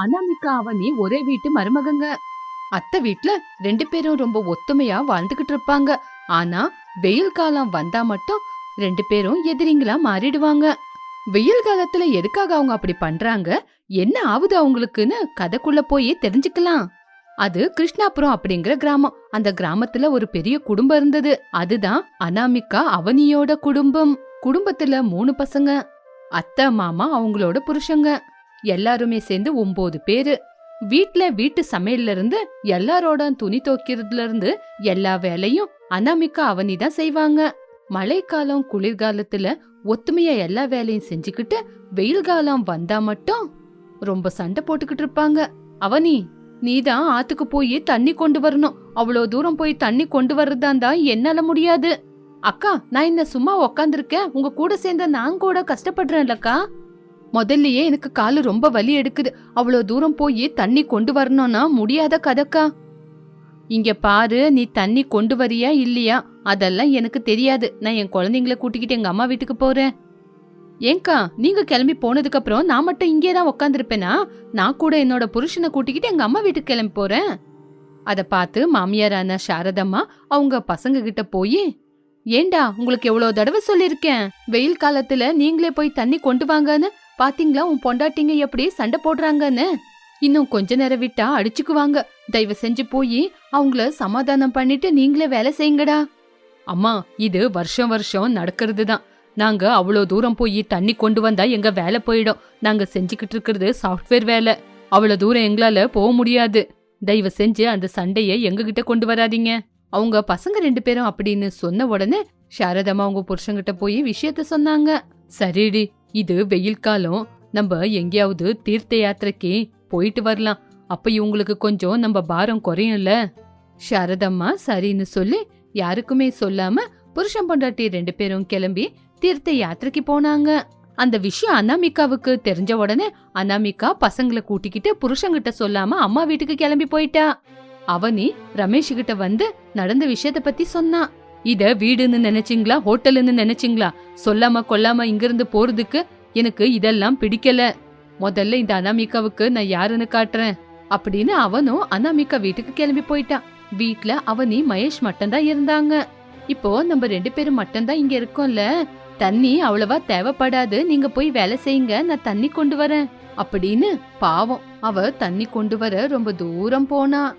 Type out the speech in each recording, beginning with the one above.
அனாமிகா அவனி ஒரே வீட்டு மருமகங்க. அத்தை வீட்ல ரெண்டு பேரும் ரொம்ப ஒத்துமையா வாழ்ந்துகிட்டு இருப்பாங்க. ஆனா வெயில் காலம் வந்தா மட்டும் ரெண்டு பேரும் எதிரிங்களா மாறிடுவாங்க. வெயில் காலத்துல எதுக்காக அவங்க அப்படி பண்றாங்க? என்ன ஆகுது அவங்களுக்குன்னு கதைக்குள்ள போய் தெரிஞ்சுக்கலாம். அது கிருஷ்ணாபுரம் அப்படிங்கிற கிராமம். அந்த கிராமத்துல ஒரு பெரிய குடும்பம் இருந்தது. அதுதான் அனாமிகா அவனியோட குடும்பம். குடும்பத்துல மூணு பசங்க. அத்தை மாமா அவங்களோட புருஷங்க. எல்லாருமே சேர்ந்து ஒன்பது பேரு. வீட்ல வீட்டு சமையல்ல இருந்து எல்லாரோட துணி துவைக்கிறதுல இருந்து எல்லா வேலையும் அனாமிகா அவனி தான் செய்வாங்க. மழைக்காலம் குளிர்காலத்துல ஒத்துமையா எல்லா வேலையும் செஞ்சுக்கிட்டு வெயில் காலம் வந்தா மட்டும் ரொம்ப சண்டை போட்டுக்கிட்டு இருப்பாங்க. அவனி நீதான் ஆத்துக்கு போய் தண்ணி கொண்டு வரணும். அவ்வளோ தூரம் போய் தண்ணி கொண்டு வர்றதா இருந்தா என்னால முடியாது. அக்கா நான் என்ன சும்மா உக்காந்துருக்கேன். உங்க கூட சேர்ந்த நான் கூட கஷ்டப்படுறேன்லக்கா. முதல்லயே எனக்கு காலு ரொம்ப வலி எடுக்குது. அவ்வளோ தூரம் போய் தண்ணி கொண்டு வரணும்னா முடியாத கதக்கா. இங்க பாரு நீ தண்ணி கொண்டு வரியா இல்லையா? அதெல்லாம் எனக்கு தெரியாது. நான் என் குழந்தைங்கள கூட்டிக்கிட்டு எங்க அம்மா வீட்டுக்கு போறேன். ஏங்கா நீங்க கிளம்பி போனதுக்கு அப்புறம் நான் மட்டும் இங்கே தான் உட்காந்துருப்பேனா நான் கூட என்னோட புருஷனை கூட்டிக்கிட்டு எங்க அம்மா வீட்டுக்கு கிளம்பி போறேன். அதை பார்த்து மாமியாரான சாரதம்மா அவங்க பசங்க கிட்ட போய் ஏண்டா உங்களுக்கு எவ்வளோ தடவை சொல்லியிருக்கேன்? வெயில் காலத்துல நீங்களே போய் தண்ணி கொண்டு வாங்கன்னு பாத்தீங்களா உன் பொண்டாட்டிங்க எப்படி சண்டை போடுறாங்கன்னு? இன்னும் கொஞ்ச நேரம் விட்டா அடிச்சுக்குவாங்க. தயவு செஞ்சு போய் அவங்கள சமாதானம் பண்ணிட்டு நீங்களே வேலை செய்யுங்கடா. அம்மா இது வருஷம் வருஷம் நடக்கிறது தான் நாங்க அவ்வளோ தூரம் போய் தண்ணி கொண்டு வந்தா எங்க வேலை போயிடும். நாங்க செஞ்சுக்கிட்டு இருக்கிறது சாஃப்ட்வேர் வேலை. அவ்வளோ தூரம் எங்களால போக முடியாது. தயவு செஞ்சு அந்த சண்டையை எங்ககிட்ட கொண்டு வராதீங்க. அவங்க பசங்க ரெண்டு பேரும் அப்படின்னு சொன்ன உடனே சாரதம்மா அவங்க புருஷங்கிட்ட போய் விஷயத்த சொன்னாங்க. சரிடி இது வெயில் காலம். நம்ம எங்கேயாவது தீர்த்த யாத்திரைக்கு போயிட்டு வரலாம். அப்ப இவங்களுக்கு கொஞ்சம் நம்ம பாரம் குறையும்ல. சாரதம்மா சரின்னு சொல்லி யாருக்குமே சொல்லாம புருஷன் பொண்டாட்டி ரெண்டு பேரும் கிளம்பி தீர்த்த யாத்திரைக்கு போனாங்க. அந்த விஷயம் அனாமிகாவுக்கு தெரிஞ்ச உடனே அனாமிகா பசங்களை கூட்டிக்கிட்டு புருஷங்கிட்ட சொல்லாம அம்மா வீட்டுக்கு கிளம்பி போயிட்டா. அவனி ரமேஷ் கிட்ட வந்து நடந்த விஷயத்த பத்தி சொன்னா. இத வீடுன்னு நினைச்சிங்களா ஹோட்டல்னு நினைச்சிங்களா? சொல்லாம கொல்லாம இங்கிருந்து போறதுக்கு எனக்கு இதெல்லாம் பிடிக்கல. முதல்ல இந்த அனாமிகாவுக்கு நான் யாருன்னு காட்டுறேன் அப்படின்னு அவனும் அனாமிகா வீட்டுக்கு கிளம்பி போயிட்டான். வீட்ல அவனி மகேஷ் மட்டும்தான் இருந்தாங்க. இப்போ நம்ம ரெண்டு பேரும் மட்டும்தான் இங்க இருக்கோம்ல. தண்ணி அவ்வளவா தேவைப்படாது. நீங்க போய் வேலை செய்யுங்க. நான் தண்ணி கொண்டு வரேன் அப்படின்னு பாவம். அவ தண்ணி கொண்டு வர ரொம்ப தூரம் போனா.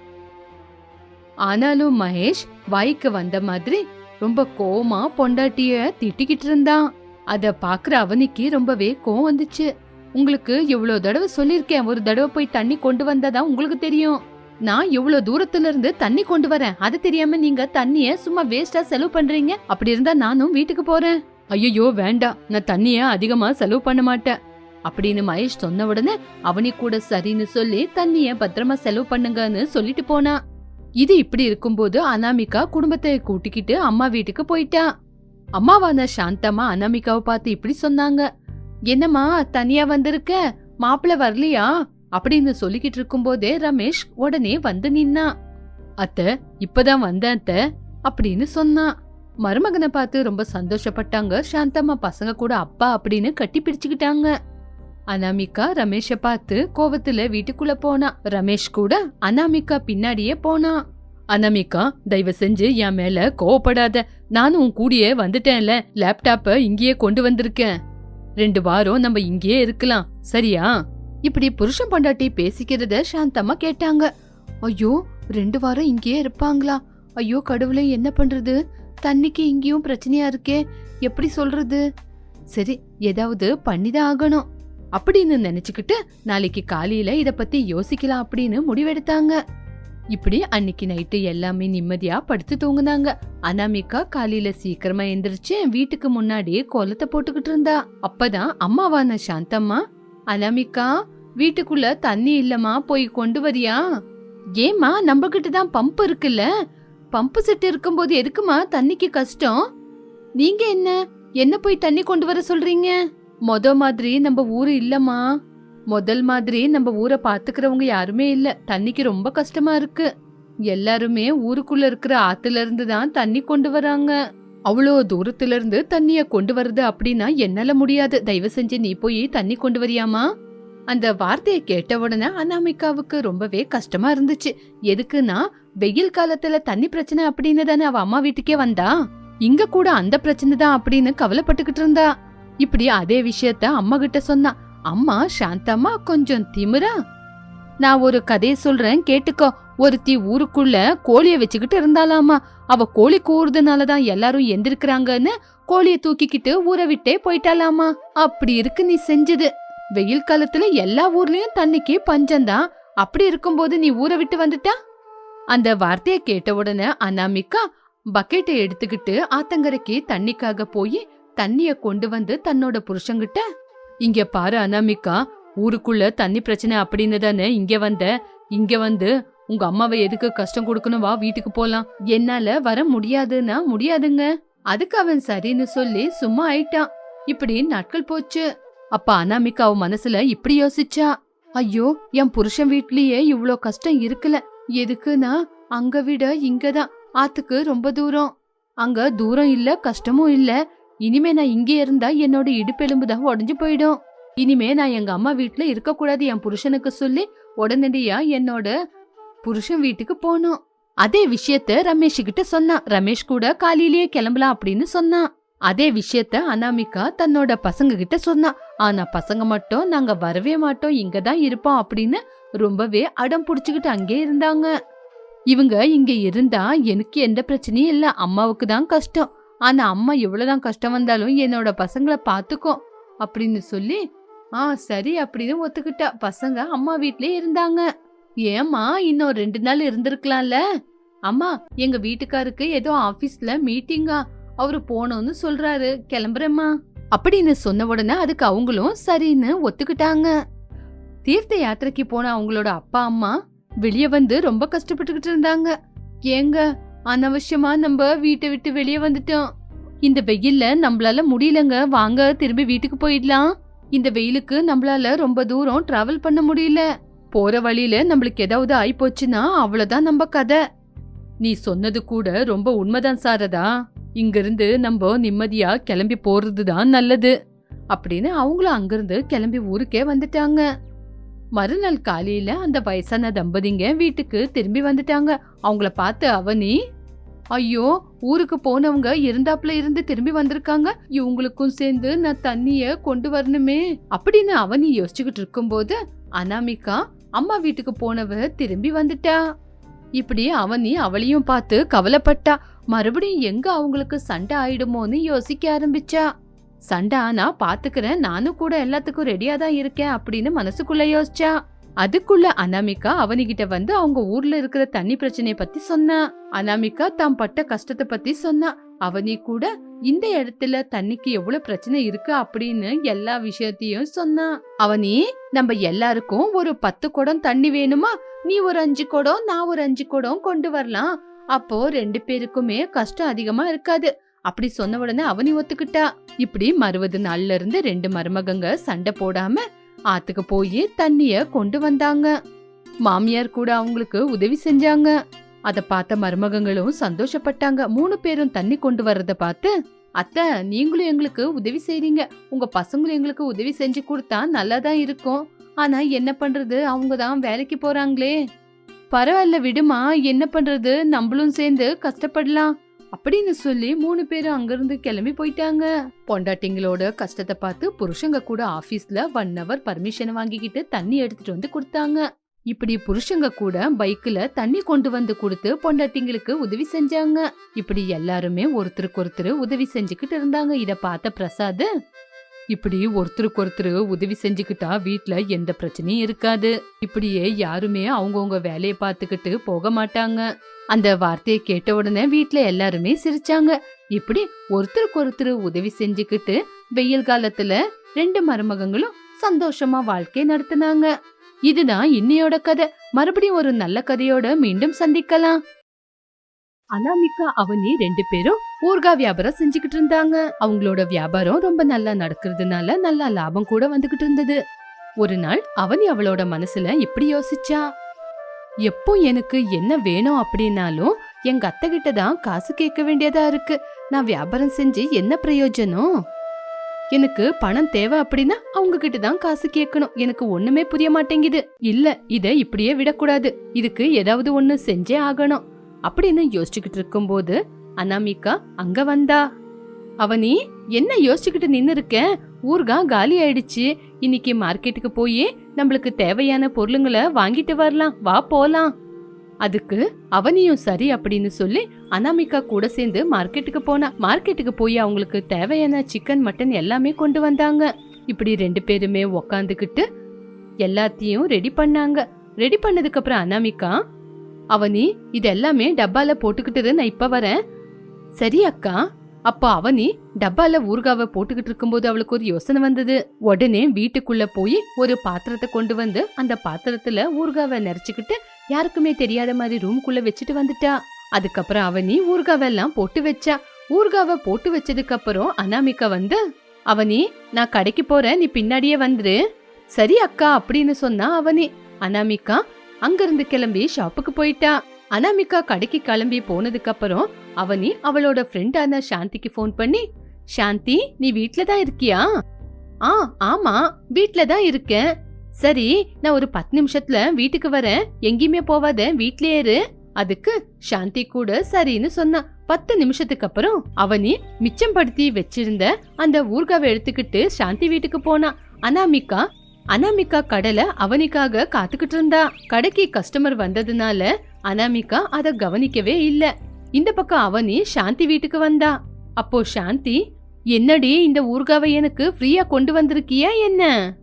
ஆனாலும் மகேஷ் வாய்க்கு வந்த மாதிரி ரொம்ப கோமா பொண்டாட்டிய திட்டிக்கிட்டு இருந்தான் அத பாக்குற அவனிக்கு ரொம்பவே கோவம் வந்துச்சு. உங்களுக்கு எவ்வளவு தடவை சொல்லிருக்கேன் ஒரு தடவை போய் தண்ணி கொண்டு வந்தாதான் உங்களுக்கு தெரியும். நான் எவ்வளவு தூரத்துல இருந்து தண்ணி கொண்டு வரேன் அது தெரியாம நீங்க தண்ணிய சும்மா வேஸ்டா செலவு பண்றீங்க. அப்படி இருந்தா நானும் வீட்டுக்கு போறேன். ஐயோ வேண்டாம் நான் தண்ணிய அதிகமா செலவு பண்ண மாட்டேன். அப்படின்னு மகேஷ் சொன்ன உடனே அவனி கூட சரின்னு சொல்லி தண்ணிய பத்திரமா செலவு பண்ணுங்கன்னு சொல்லிட்டு போனான் இது இப்படி இருக்கும்போது அனாமிகா குடும்பத்தை கூட்டிக்கிட்டு அம்மா வீட்டுக்கு போயிட்டா. அம்மாவான சாந்தம்மா அனாமிகாவை பார்த்து இப்படி சொன்னாங்க. என்னம்மா தனியா வந்திருக்க? மாப்பிள்ள வரலையா? அப்படின்னு சொல்லிக்கிட்டு இருக்கும்போதே ரமேஷ் உடனே வந்து நின்னா. அத்த இப்பதான் வந்தேன் அத்த அப்படின்னு சொன்னான் மருமகனை பார்த்து ரொம்ப சந்தோஷப்பட்டாங்க சாந்தம்மா பசங்க கூட அப்பா அப்படின்னு கட்டி பிடிச்சுக்கிட்டாங்க. அனாமிகா ரமேஷ பார்த்து கோவத்துல வீட்டுக்குள்ள போனா. ரமேஷ் கூட அனாமிகா பின்னாடியே போனா. அனாமிகா தயவு செஞ்சு என் மேல கோவப்படாத. நானும் உன் கூடியே வந்துட்டேன்ல. லேப்டாப்ப இங்கேயே கொண்டு வந்திருக்கேன். ரெண்டு வாரம் நம்ம இங்கேயே இருக்கலாம். சரியா? இப்படி புருஷன் பொண்டாட்டி பேசிக்கிறத சாந்தம்மா கேட்டாங்க. ஐயோ ரெண்டு வாரம் இங்கேயே இருப்பாங்களா? ஐயோ கடவுளே என்ன பண்றது? தண்ணிக்கு இங்கேயும் பிரச்சனையா இருக்கே. எப்படி சொல்றது? சரி ஏதாவது பண்ணிதான் ஆகணும். அப்படின்னு நினைச்சுக்கிட்டு நாளைக்கு காலையில இத பத்தி யோசிக்கலாம் அப்படின்னு முடிவெடுத்தாங்க. இப்படி அன்னைக்கு நைட்டு எல்லாமே நிம்மதியா படுத்து தூங்குனாங்க. அனாமிகா காலையில சீக்கிரமா எந்திரிச்சு வீட்டுக்கு முன்னாடியே கோலத்தை போட்டுக்கிட்டு இருந்தா. அப்பதான் அம்மாவான சாந்தம்மா அனாமிகா வீட்டுக்குள்ள தண்ணி இல்லம்மா போய் கொண்டு வரியா? ஏம்மா நம்ம கிட்ட தான் பம்ப் இருக்குல்ல? பம்பு செட் இருக்கும்போது எதுக்குமா தண்ணிக்கு கஷ்டம்? நீங்க என்ன? என்ன போய் தண்ணி கொண்டு வர சொல்றீங்க? மொத மாதிரி நம்ம ஊர் இல்லம்மா. முதல் மாதிரி நம்ம ஊரை பாத்துக்கிறவங்க யாருமே இல்ல. தண்ணிக்கு ரொம்ப கஷ்டமா இருக்கு. எல்லாருமே ஊருக்குள்ள இருக்கிற ஆத்துல இருந்து தான் தண்ணி கொண்டு வராங்க. அவ்வளோ தூரத்துல இருந்து தண்ணிய கொண்டு வருது அப்படின்னா என்னால முடியாது. தயவு செஞ்சு நீ போய் தண்ணி கொண்டு வரியாமா அந்த வார்த்தையை கேட்ட உடனே அனாமிகாவுக்கு ரொம்பவே கஷ்டமா இருந்துச்சு. எதுக்குன்னா வெயில் காலத்துல தண்ணி பிரச்சனை அப்படின்னு தானே அவ அம்மா வீட்டுக்கே வந்தா? இங்க கூட அந்த பிரச்சனை தான் அப்படின்னு கவலைப்பட்டுக்கிட்டு இருந்தா. இப்படி அதே விஷயத்த அம்மா கிட்ட சொன்னா அம்மா சாந்தம்மா கொஞ்சம் திமிரா? நான் ஒரு கதையை சொல்றேன் கேட்டுக்கோ. ஒருத்தி ஊருக்குள்ள கோழிய வச்சுக்கிட்டு இருந்தாலாமா? அவ கோழி கூறுறதுனாலதான் எல்லாரும் எந்திருக்கிறாங்கன்னு கோழிய தூக்கிக்கிட்டு ஊரை விட்டே போயிட்டாலாமா? அப்படி இருக்கு நீ செஞ்சது. வெயில் காலத்துல எல்லா ஊர்லயும் தண்ணிக்கு பஞ்சம்தான் அப்படி இருக்கும்போது நீ ஊரை விட்டு வந்துட்டா? அந்த வார்த்தைய கேட்ட உடனே அனாமிக்கா பக்கெட்டை எடுத்துக்கிட்டு ஆத்தங்கரைக்கு தண்ணிக்காக போய் தண்ணிய கொண்டு வந்து தன்னோட புருஷங்கிட்ட இங்க பாரு அனாமிகா ஊருக்குள்ள தண்ணி பிரச்சனை அப்படின்னு தானே இங்க வந்த. இங்க வந்து உங்க அம்மாவை எதுக்கு கஷ்டம் கொடுக்கணும்? வா வீட்டுக்கு போலாம். என்னால வர முடியாதுன்னா முடியாதுங்க. அதுக்கு அவன் சரின்னு சொல்லி சும்மா ஆயிட்டான். இப்படி நாட்கள் போச்சு. அப்ப அனாமிகா அவ மனசுல இப்படி யோசிச்சா ஐயோ என் புருஷன் வீட்லயே இவ்ளோ கஷ்டம் இருக்குல்ல எதுக்குன்னா அங்க விட இங்கதான். ஆத்துக்கு ரொம்ப தூரம். அங்க தூரம் இல்ல கஷ்டமும் இல்ல. இனிமே நான் இங்கே இருந்தா என்னோட இடுப்பெலும்பு தான் உடஞ்சு போயிடும். இனிமே நான் எங்க அம்மா வீட்டுல இருக்கக்கூடாது என் புருஷனுக்கு சொல்லி உடனடியா என்னோட புருஷன் வீட்டுக்கு போனோம் அதே விஷயத்த ரமேஷ் கிட்ட சொன்னான். ரமேஷ் கூட காலையிலேயே கிளம்பலாம் அப்படின்னு சொன்னான். அதே விஷயத்த அனாமிகா தன்னோட பசங்க கிட்ட சொன்னான். ஆனா பசங்க மட்டும் நாங்க வரவே மாட்டோம் இங்க தான் இருப்போம் அப்படின்னு ரொம்பவே அடம் புடிச்சுக்கிட்டு அங்கே இருந்தாங்க. இவங்க இங்க இருந்தா எனக்கு எந்த பிரச்சனையும் இல்ல அம்மாவுக்கு தான் கஷ்டம். ஆனா அம்மா எவ்வளவுதான் கஷ்டம் வந்தாலும் என்னோட பசங்களை பாத்துக்கோ அப்படின்னு சொல்லி ஆ சரி அப்படின்னு ஒத்துக்கிட்டா. பசங்க அம்மா வீட்லயே இருந்தாங்க. ஏம்மா இன்னும் ரெண்டு நாள் இருந்திருக்கலாம்ல? அம்மா எங்க வீட்டுக்காருக்கு ஏதோ ஆபீஸ்ல மீட்டிங்கா. அவரு போனோம்னு சொல்றாரு. கிளம்புறேம்மா. அப்படின்னு சொன்ன உடனே அதுக்கு அவங்களும் சரின்னு ஒத்துக்கிட்டாங்க. தீர்த்த யாத்திரைக்கு போன அவங்களோட அப்பா அம்மா வெளியே வந்து ரொம்ப கஷ்டப்பட்டுக்கிட்டு இருந்தாங்க. ஏங்க அனாவசியமா நம்ம வீட்டை விட்டு வெளியே வந்துட்டோம். இந்த வெயில்ல நம்மளால முடியலங்க. வாங்க திரும்பி வீட்டுக்கு போயிடலாம். இந்த வெயிலுக்கு நம்மளால ரொம்ப தூரம் டிராவல் பண்ண முடியல. போற வழியில நம்மளுக்கு ஏதாவது ஆயிப்போச்சுன்னா அவ்வளவுதான் நம்ம கதை. நீ சொன்னது கூட ரொம்ப உண்மைதான் சாரதா. இங்கிருந்து நம்ம நிம்மதியா கிளம்பி போறது தான் நல்லது. அப்படின்னு அவங்களும் அங்கிருந்து கிளம்பி ஊருக்கே வந்துட்டாங்க. மறுநாள் காலையில அந்த வயசான தம்பதிங்க வீட்டுக்கு திரும்பி வந்துட்டாங்க. அவங்கள பார்த்து அவனி ஐயோ ஊருக்கு போனவங்க இருந்தாப்புல இருந்து திரும்பி வந்திருக்காங்க. இவங்களுக்கும் சேர்ந்து நான் தண்ணிய கொண்டு வரணுமே. அப்படின்னு அவனி யோசிச்சுக்கிட்டு இருக்கும்போது அனாமிகா அம்மா வீட்டுக்கு போனவ திரும்பி வந்துட்டா. இப்படி அவனி அவளையும் பார்த்து கவலைப்பட்டா. மறுபடியும் எங்க அவங்களுக்கு சண்டை ஆயிடுமோன்னு யோசிக்க ஆரம்பிச்சா. சண்டை ஆனா பாத்துக்கிறேன். நானும் கூட எல்லாத்துக்கும் ரெடியா தான் இருக்கேன் அப்படின்னு மனசுக்குள்ள யோசிச்சா. அதுக்குள்ள அனாமிகா அவனிகிட்ட வந்து அவங்க ஊர்ல இருக்கிற தண்ணி பிரச்சனைய பத்தி சொன்னா. அனாமிகா தாம் பட்ட கஷ்டத்தை பத்தி சொன்னா. அவனி கூட இந்த இடத்துல தண்ணிக்கு எவ்வளவு பிரச்சனை இருக்கு அப்படின்னு எல்லா விஷயத்தையும் சொன்னா. அவனி நம்ம எல்லாருக்கும் ஒரு பத்து குடம் தண்ணி வேணுமா? நீ ஒரு அஞ்சு குடம் நான் ஒரு அஞ்சு குடம் கொண்டு வரலாம். அப்போ ரெண்டு பேருக்குமே கஷ்டம் அதிகமா இருக்காது. அப்படி சொன்ன உடனே அவனி ஒத்துக்கிட்டா? இப்படி மறுபது நாள்ல இருந்து ரெண்டு மருமகங்க சண்டை போடாம ஆத்துக்கு போய் தண்ணிய கொண்டு வந்தாங்க. மாமியார் கூட அவங்களுக்கு உதவி செஞ்சாங்க. அத பார்த்த மருமகங்களும் சந்தோஷப்பட்டாங்க. மூணு பேரும் தண்ணி கொண்டு வர்றத பார்த்து அத்தை நீங்களும் எங்களுக்கு உதவி செய்றீங்க. உங்க பசங்களும் எங்களுக்கு உதவி செஞ்சு கொடுத்தா நல்லாதான் இருக்கும். ஆனா என்ன பண்றது? அவங்க தான் வேலைக்கு போறாங்களே. பரவாயில்ல விடுமா. என்ன பண்றது? நம்மளும் சேர்ந்து கஷ்டப்படலாம். அப்படின்னு சொல்லி மூணு பேரும் அங்கிருந்து கிளம்பி போயிட்டாங்க. பொண்டாட்டிங்களோட கஷ்டத்தை பார்த்து புருஷங்க கூட ஆபீஸ்ல ஒன் ஹவர் பர்மிஷன் வாங்கிக்கிட்டு தண்ணி எடுத்துட்டு வந்து கொடுத்தாங்க. இப்படி புருஷங்க கூட பைக்ல தண்ணி கொண்டு வந்து கொடுத்து பொண்டாட்டிங்களுக்கு உதவி செஞ்சாங்க. இப்படி எல்லாருமே ஒருத்தருக்கு ஒருத்தர் உதவி செஞ்சுக்கிட்டு இருந்தாங்க. இத பார்த்த பிரசாத் இப்படி ஒருத்தருக்கு ஒருத்தர் உதவி செஞ்சுக்கிட்டா வீட்ல எந்த பிரச்சனையும் இருக்காது. இப்படியே யாருமே அவங்கவுங்க வேலையை பார்த்துக்கிட்டு போக மாட்டாங்க. அந்த வார்த்தையை கேட்ட உடனே வீட்ல எல்லாருமே சிரிச்சாங்க. இப்படி ஒருத்தருக்கு ஒருத்தர் உதவி செஞ்சுக்கிட்டு வெயில் காலத்துல ரெண்டு மருமகங்களும் சந்தோஷமா வாழ்க்கை நடத்துனாங்க. இதுதான் இன்னையோட கதை. மறுபடியும் ஒரு நல்ல கதையோட மீண்டும் சந்திக்கலாம். அனாமிகா அவனி ரெண்டு பேரும் ஊர்கா வியாபாரம் செஞ்சுக்கிட்டு இருந்தாங்க. அவங்களோட வியாபாரம் ரொம்ப நல்லா நடக்கிறதுனால நல்லா லாபம் கூட வந்துகிட்டு இருந்தது. ஒரு நாள் அவனி அவளோட மனசுல இப்படி யோசிச்சா எப்போ எனக்கு என்ன வேணும் அப்படின்னாலும் எங்க அத்தை கிட்ட தான் காசு கேட்க வேண்டியதா இருக்கு. நான் வியாபாரம் செஞ்சு என்ன பிரயோஜனம்? எனக்கு பணம் தேவை அப்படின்னா அவங்க கிட்ட தான் காசு கேட்கணும். எனக்கு ஒண்ணுமே புரிய மாட்டேங்குது. இல்ல இத இப்படியே விடக்கூடாது. இதுக்கு ஏதாவது ஒண்ணு செஞ்சே ஆகணும். அப்படின்னு யோசிச்சுக்கிட்டு இருக்கும்போது அனாமிகா அங்க வந்தா. அவனி என்ன யோசிச்சுக்கிட்டு நின்னு இருக்க ஊர்கா காலி ஆயிடுச்சு. இன்னைக்கு மார்க்கெட்டுக்கு போய் நம்மளுக்கு தேவையான பொருளுங்களை வாங்கிட்டு வரலாம். வா போலாம். அதுக்கு அவனியும் சரி அப்படின்னு சொல்லி அனாமிகா கூட சேர்ந்து மார்க்கெட்டுக்கு போனா மார்க்கெட்டுக்கு போய் அவங்களுக்கு தேவையான சிக்கன் மட்டன் எல்லாமே கொண்டு வந்தாங்க. இப்படி ரெண்டு பேருமே உக்காந்துக்கிட்டு எல்லாத்தையும் ரெடி பண்ணாங்க. ரெடி பண்ணதுக்கு அப்புறம் அனாமிகா அவனி இது எல்லாமே டப்பால போட்டுக்கிட்டு நான் இப்ப வரேன். சரி அக்கா அப்ப அவனி டப்பால ஊறுகாவை போட்டுக்கிட்டு இருக்கும்போது அவளுக்கு ஒரு யோசனை வந்தது. உடனே வீட்டுக்குள்ள போய் ஒரு பாத்திரத்தை கொண்டு வந்து அந்த பாத்திரத்துல ஊறுகாவை நிறைச்சுக்கிட்டு யாருக்குமே தெரியாத மாதிரி ரூம்குள்ள வச்சுட்டு வந்துட்டா. அதுக்கப்புறம் அவனி ஊர்காவெல்லாம் போட்டு வச்சா. ஊறுகாவை போட்டு வச்சதுக்கு அப்புறம் அனாமிகா வந்து அவனி நான் கடைக்கு போறேன் நீ பின்னாடியே வந்துரு. சரி அக்கா அப்படின்னு சொன்னா அவனி. அனாமிகா அங்கிருந்து கிளம்பி ஷாப்புக்கு போயிட்டா. அனாமிகா கடைக்கு கிளம்பி போனதுக்கு அப்புறம் அவனி அவளோட ஃப்ரெண்டான சாந்திக்கு ஃபோன் பண்ணி சாந்தி நீ வீட்ல தான் இருக்கியா? ஆ ஆமா வீட்ல தான் இருக்கேன். சரி நான் ஒரு பத்து நிமிஷத்துல வீட்டுக்கு வரேன். எங்கேயுமே போவாத. வீட்லயே இரு. அதுக்கு சாந்தி கூட சரின்னு சொன்னா. பத்து நிமிஷத்துக்கு அப்புறம் அவனி மிச்சம் படுத்தி வச்சிருந்த அந்த ஊர்காவை எடுத்துக்கிட்டு சாந்தி வீட்டுக்கு போனா. அனாமிகா அனாமிகா கடலை அவனிக்காக காத்துக்கிட்டு இருந்தா. கடைக்கு கஸ்டமர் வந்ததுனால அனாமிகா அதை கவனிக்கவே இல்ல. இந்த பக்கம் அவனி சாந்தி வீட்டுக்கு வந்தா. அப்போ சாந்தி என்னடி இந்த ஊர்காவை எனக்கு ஃப்ரீயா கொண்டு வந்திருக்கியா என்ன?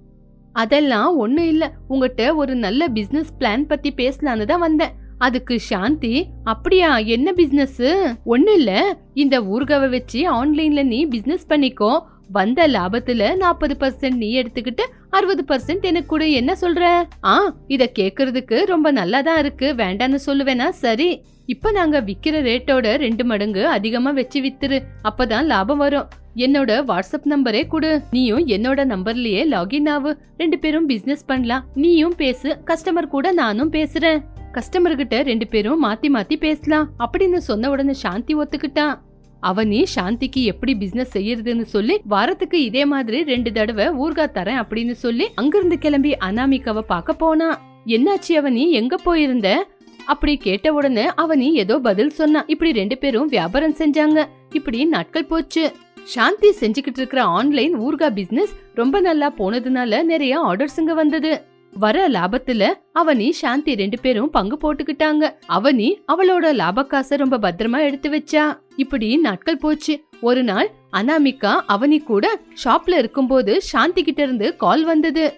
அதெல்லாம் ஒன்றும் இல்ல. உங்ககிட்ட ஒரு நல்ல பிசினஸ் பிளான் பத்தி பேசலான்னு தான் வந்தேன். அதுக்கு சாந்தி அப்படியா என்ன பிசினஸ் ஒண்ணு இல்ல. இந்த ஊர்காவை வச்சு ஆன்லைன்ல நீ பிசினஸ் பண்ணிக்கோ. வந்த லாபத்துல நாற்பது பர்சன்ட் நீ எடுத்துக்கிட்டு அறுபது பர்சன்ட் எனக்கு கூட என்ன சொல்ற? ஆ இத கேக்குறதுக்கு ரொம்ப நல்லா தான் இருக்கு. வேண்டான்னு சொல்லுவேனா? சரி. இப்ப நாங்க விக்கிற ரேட்டோட ரெண்டு மடங்கு அதிகமா வச்சு வித்துரு. அப்பதான் லாபம் வரும். என்னோட வாட்ஸ்அப் நம்பரே கொடு. நீயும் என்னோட நம்பர்லயே லாகின் ஆகு ரெண்டு பேரும் பிசினஸ் பண்ணலாம். நீயும் பேசு. கஸ்டமர் கூட நானும் பேசுறேன். கஸ்டமர் கிட்ட ரெண்டு பேரும் மாத்தி மாத்தி பேசலாம். அப்படின்னு சொன்ன உடனே சாந்தி ஒத்துக்கிட்டான். அவனி சாந்திக்கு எப்படி பிசினஸ் செய்யறதுன்னு சொல்லி வாரத்துக்கு இதே மாதிரி ரெண்டு தடவை ஊர்கா தரேன் அப்படின்னு சொல்லி அங்கிருந்து கிளம்பி அனாமிகாவை பார்க்க போனா. என்னாச்சு அவனி எங்க போயிருந்த? அப்படி கேட்ட உடனே அவனி ஏதோ பதில் சொன்னா இப்படி ரெண்டு பேரும் வியாபாரம் செஞ்சாங்க. இப்படி நாட்கள் போச்சு. சாந்தி செஞ்சுக்கிட்டு இருக்கிற ஆன்லைன் ஊர்கா பிசினஸ் ரொம்ப நல்லா போனதுனால நிறைய ஆர்டர்ஸுங்க வந்தது. வர லாபத்துல அவனி சாந்தி ரெண்டு பேரும் பங்கு போட்டுக்கிட்டாங்க. அவனி அவளோட லாப காசை ரொம்ப பத்திரமா எடுத்து வச்சா. இப்படி நாட்கள் போச்சு. ஒரு நாள் அனாமிகா அவனி கூட ஷாப்ல இருக்கும்போது சாந்தி கிட்ட இருந்து கால் வந்தது.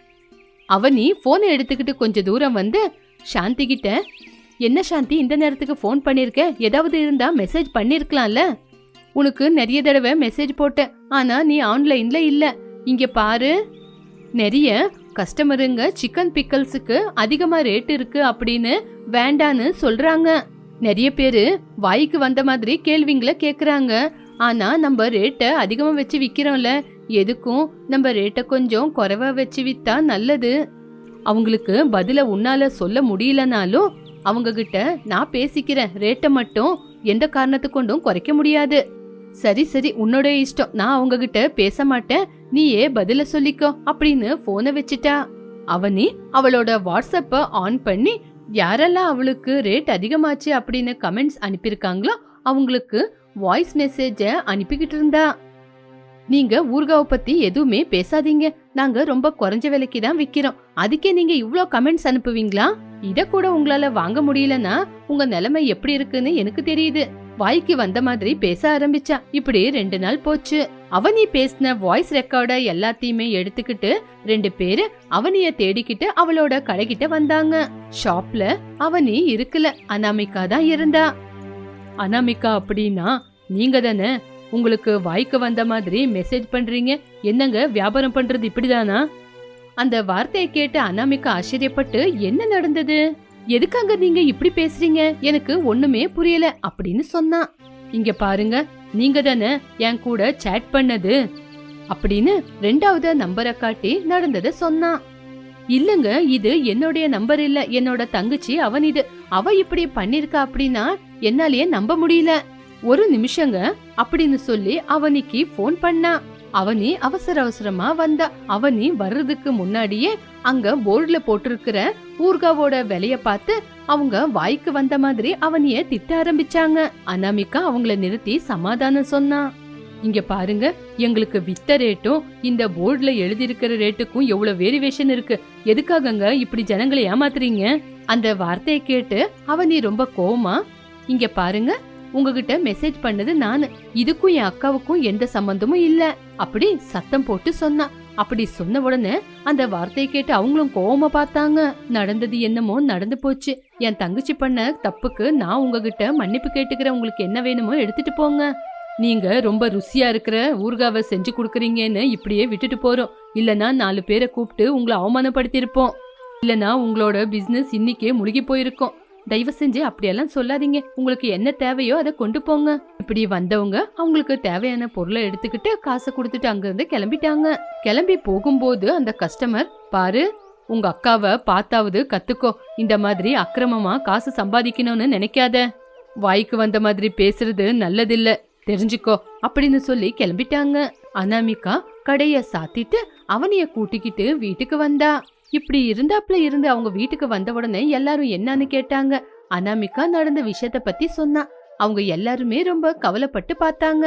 அவனி போனை எடுத்துக்கிட்டு கொஞ்ச தூரம் வந்து சாந்தி கிட்ட என்ன சாந்தி இந்த நேரத்துக்கு ஃபோன் பண்ணிருக்க? ஏதாவது இருந்தா மெசேஜ் பண்ணிருக்கலாம்ல? உனக்கு நிறைய தடவை மெசேஜ் போட்டேன். ஆனா நீ ஆன்லைன்ல இல்ல. இங்க பாரு. நிறைய கஸ்டமருங்க சிக்கன் பிக்கல்ஸுக்கு அதிகமா ரேட் இருக்கு அப்படின்னு வேண்டான்னு சொல்றாங்க. நிறைய பேரு வாய்க்கு வந்த மாதிரி கேள்விங்களை கேக்குறாங்க. ஆனா நம்ம ரேட்டை அதிகமா வச்சு விக்கிறோம்ல எதுக்கும் நம்ம ரேட்டை கொஞ்சம் குறைவா வச்சு வித்தா நல்லது. அவங்களுக்கு பதில உன்னால சொல்ல முடியலனாலும் அவங்க கிட்ட நான் பேசிக்கிறேன். ரேட்டை மட்டும் எந்த காரணத்து கொண்டும் குறைக்க முடியாது. சரி சரி உன்னோட இஷ்டம். நான் அவங்க கிட்ட பேச மாட்டேன் நீயே பதில சொல்லிக்கோ அப்படின்னு போனை வச்சுட்டா. அவனி அவளோட வாட்ஸ்அப்ப ஆன் பண்ணி யாரெல்லாம் அவளுக்கு ரேட் அதிகமாச்சு அப்படின்னு கமெண்ட்ஸ் அனுப்பியிருக்காங்களோ அவங்களுக்கு வாய்ஸ் மெசேஜ அனுப்பிக்கிட்டு இருந்தா. நீங்க ஊர்காவை பத்தி எதுவுமே பேசாதீங்க. நாங்க ரொம்ப குறைஞ்ச விலைக்கு தான் விக்கிறோம். அதுக்கே நீங்க இவ்ளோ கமெண்ட்ஸ் அனுப்புவீங்களா? இத கூட உங்களால வாங்க முடியலன்னா உங்க நிலைமை எப்படி இருக்குன்னு எனக்கு தெரியுது. வாய்க்கு வந்த மாதிரி பேச ஆரம்பிச்சா. இப்படி ரெண்டு நாள் போச்சு. அவனி பேசின வாய்ஸ் ரெக்கார்ட எல்லாத்தையுமே எடுத்துக்கிட்டு ரெண்டு பேரு அவனிய தேடிக்கிட்டு அவளோட கடைகிட்ட வந்தாங்க. ஷாப்ல அவனி இருக்கல. அனாமிகா தான் இருந்தா. அனாமிகா அப்படின்னா நீங்க தானே? உங்களுக்கு வாய்க்கு வந்த மாதிரி மெசேஜ் பண்றீங்க. என்னங்க வியாபாரம் பண்றது இப்படிதானா? அந்த வார்த்தையை கேட்டு அனாமிகா ஆச்சரியப்பட்டு என்ன நடந்தது? எதுக்காங்க நீங்க இப்படி பேசுறீங்க? எனக்கு ஒண்ணுமே புரியல அப்படின்னு சொன்னான் இங்க பாருங்க நீங்க தானே என் கூட சேட் பண்ணது? அப்படின்னு ரெண்டாவது நம்பரை காட்டி நடந்தத சொன்னான் இல்லங்க இது என்னுடைய நம்பர் இல்ல என்னோட தங்கச்சி அவன் இது. அவ இப்படி பண்ணிருக்கா அப்படின்னா என்னாலயே நம்ப முடியல. ஒரு நிமிஷங்க அப்படின்னு சொல்லி அவனிக்கு ஃபோன் பண்ணா. அவனி அவசர அவசரமா வந்தா. அவனி வர்றதுக்கு முன்னாடியே அங்க போர்டுல போட்டிருக்கிற ஊர்காவோட விலைய பார்த்து அவங்க வாய்க்கு வந்த மாதிரி அவனைய திட்ட ஆரம்பிச்சாங்க. அனாமிகா அவங்கள நிறுத்தி சமாதானம் சொன்னான் இங்க பாருங்க எங்களுக்கு வித்த ரேட்டும் இந்த போர்டுல எழுதியிருக்கிற ரேட்டுக்கும் எவ்வளவு வேரியேஷன் இருக்கு. எதுக்காகங்க இப்படி ஜனங்களை ஏமாத்துறீங்க? அந்த வார்த்தையை கேட்டு அவனி ரொம்ப கோவமா இங்க பாருங்க உங்ககிட்ட மெசேஜ் பண்ணது நானு. இதுக்கும் என் அக்காவுக்கும் எந்த சம்பந்தமும் இல்ல. அப்படி சத்தம் போட்டு சொன்னா. அப்படி சொன்ன உடனே அந்த வார்த்தையை கேட்டு அவங்களும் கோவமா பார்த்தாங்க. நடந்தது என்னமோ நடந்து போச்சு. என் தங்கச்சி பண்ண தப்புக்கு நான் உங்ககிட்ட மன்னிப்பு கேட்டுக்கிறேன் உங்களுக்கு என்ன வேணுமோ எடுத்துட்டு போங்க. நீங்க ரொம்ப ருசியா இருக்கிற ஊர்காவை செஞ்சு கொடுக்குறீங்கன்னு இப்படியே விட்டுட்டு போறோம். இல்லனா நாலு பேரை கூப்பிட்டு உங்களை அவமானப்படுத்தியிருப்போம். இல்லனா உங்களோட பிசினஸ் இன்னைக்கே முழுகி போயிருக்கோம். தயவு செஞ்சு அப்படியெல்லாம் சொல்லாதீங்க. உங்களுக்கு என்ன தேவையோ அதை கொண்டு போங்க. இப்படி வந்தவங்க அவங்களுக்கு தேவையான பொருளை எடுத்துக்கிட்டு காசை கொடுத்துட்டு அங்கிருந்து கிளம்பிட்டாங்க. கிளம்பி போகும்போது அந்த கஸ்டமர் பாரு உங்க அக்காவை பார்த்தாவது கத்துக்கோ. இந்த மாதிரி அக்கிரமமா காசு சம்பாதிக்கணும்னு நினைக்காத. வாய்க்கு வந்த மாதிரி பேசுறது நல்லதில்ல. தெரிஞ்சுக்கோ அப்படின்னு சொல்லி கிளம்பிட்டாங்க. அனாமிகா கடைய சாத்திட்டு அவனைய கூட்டிக்கிட்டு வீட்டுக்கு வந்தா. இப்படி இருந்தாப்ல இருந்து அவங்க வீட்டுக்கு வந்த உடனே எல்லாரும் என்னன்னு கேட்டாங்க. அனாமிகா நடந்த விஷயத்த பத்தி சொன்னா. அவங்க எல்லாருமே ரொம்ப கவலைப்பட்டு பார்த்தாங்க.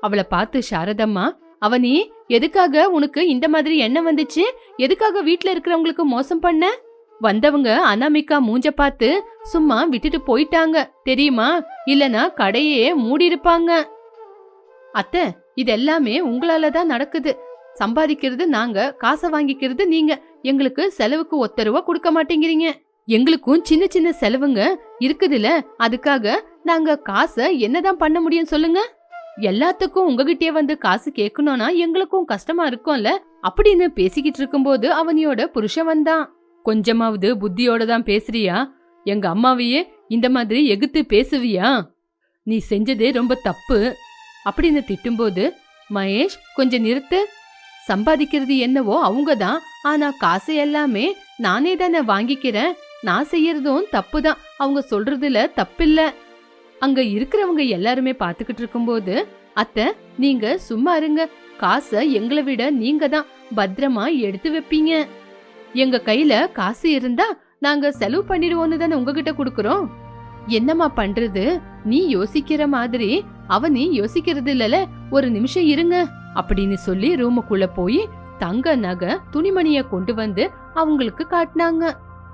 அவளை பார்த்து சாரதம்மா அவனி எதுக்காக உனக்கு இந்த மாதிரி எண்ணம் வந்துச்சு? எதுக்காக வீட்டுல இருக்கிறவங்களுக்கு மோசம் பண்ண? வந்தவங்க அனாமிகா மூஞ்ச பார்த்து சும்மா விட்டுட்டு போயிட்டாங்க. தெரியுமா? இல்லனா கடையே மூடி இருப்பாங்க அத்தை இது எல்லாமே உங்களால தான் நடக்குது. சம்பாதிக்கிறது நாங்க காசை வாங்கிக்கிறது நீங்க. எங்களுக்கு செலவுக்கு ஒத்தரவா கொடுக்க மாட்டேங்கிறீங்க. எங்களுக்கும் சின்ன சின்ன செலவுங்க இருக்குதுல அதுக்காக நாங்க காசை என்னதான் பண்ண முடியும் சொல்லுங்க? எல்லாத்துக்கும் உங்ககிட்டயே வந்து காசு கேட்கணும்னா எங்களுக்கும் கஷ்டமா இருக்கும்ல. அப்படின்னு பேசிக்கிட்டு இருக்கும்போது அவனியோட புருஷன் வந்தான் கொஞ்சமாவது புத்தியோட தான் பேசுறியா? எங்க அம்மாவையே இந்த மாதிரி எகுத்து பேசுவியா? நீ செஞ்சதே ரொம்ப தப்பு. அப்படின்னு திட்டும்போது மகேஷ் கொஞ்சம் நிறுத்து. சம்பாதிக்கிறது என்னவோ அவங்க தான் ஆனா காசு எல்லாமே நானே தானே வாங்கிக்கிறேன். நான் செய்யறதும் தப்பு தான் அவங்க சொல்றதுல தப்பில்ல. அங்க இருக்கிறவங்க எல்லாருமே பாத்துக்கிட்டு இருக்கும்போது அத்தை நீங்க சும்மா இருங்க. காசை எங்களை விட நீங்க தான் பத்திரமா எடுத்து வைப்பீங்க. எங்க கையில காசு இருந்தா நாங்க செலவு பண்ணிடுவோம்னு தானே உங்ககிட்ட குடுக்குறோம். என்னம்மா பண்றது? நீ யோசிக்கிற மாதிரி அவனி யோசிக்கிறது இல்லல. ஒரு நிமிஷம் இருங்க. அப்படின்னு சொல்லி ரூமுக்குள்ள போய் தங்க நகை துணிமணிய கொண்டு வந்து அவங்களுக்கு காட்டினாங்க.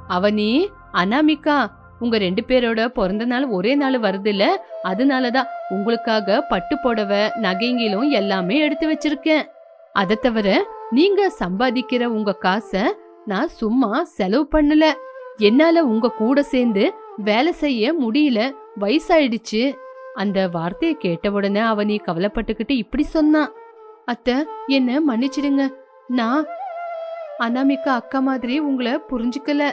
அவனே அனாமிகா உங்க ரெண்டு பேரோட பிறந்த நாள் ஒரே நாள் வருதுல்ல அதனாலதான் உங்களுக்காக பட்டு புடவை நகைங்களும் எல்லாமே எடுத்து வச்சிருக்கேன். அதை தவிர நீங்க சம்பாதிக்கிற உங்க காசை நான் சும்மா செலவு பண்ணல. என்னால உங்க கூட சேர்ந்து வேலை செய்ய முடியல வயசாயிடுச்சு. அந்த வார்த்தையை கேட்ட உடனே அவனி கவலைப்பட்டுக்கிட்டு இப்படி சொன்னான் அத்த என்ன மன்னிச்சிடுங்க. நான் அனாமிகா அக்கா மாதிரி உங்களை புரிஞ்சுக்கல.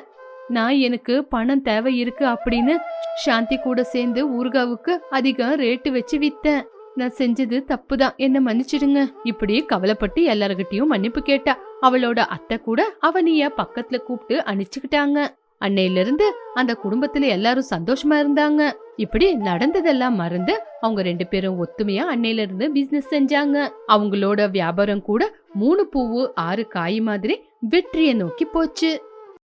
நான் எனக்கு பணம் தேவை இருக்கு அப்படின்னு சாந்தி கூட சேர்ந்து ஊர்காவுக்கு அதிகம் ரேட்டு வச்சு வித்தேன். நான் செஞ்சது தப்பு தான் என்ன மன்னிச்சிடுங்க. இப்படி கவலைப்பட்டு எல்லார்கிட்டயும் மன்னிப்பு கேட்டா. அவளோட அத்தை கூட அவனிய பக்கத்துல கூப்பிட்டு அனுச்சுக்கிட்டாங்க அன்னையில இருந்து அந்த குடும்பத்துல எல்லாரும் சந்தோஷமா இருந்தாங்க. இப்படி நடந்ததெல்லாம் மறந்து அவங்க ரெண்டு பேரும் ஒத்துமையா அன்னையில இருந்து பிசினஸ் செஞ்சாங்க. அவங்களோட வியாபாரம் கூட மூணு பூவு ஆறு காய் மாதிரி வெற்றியை நோக்கி போச்சு.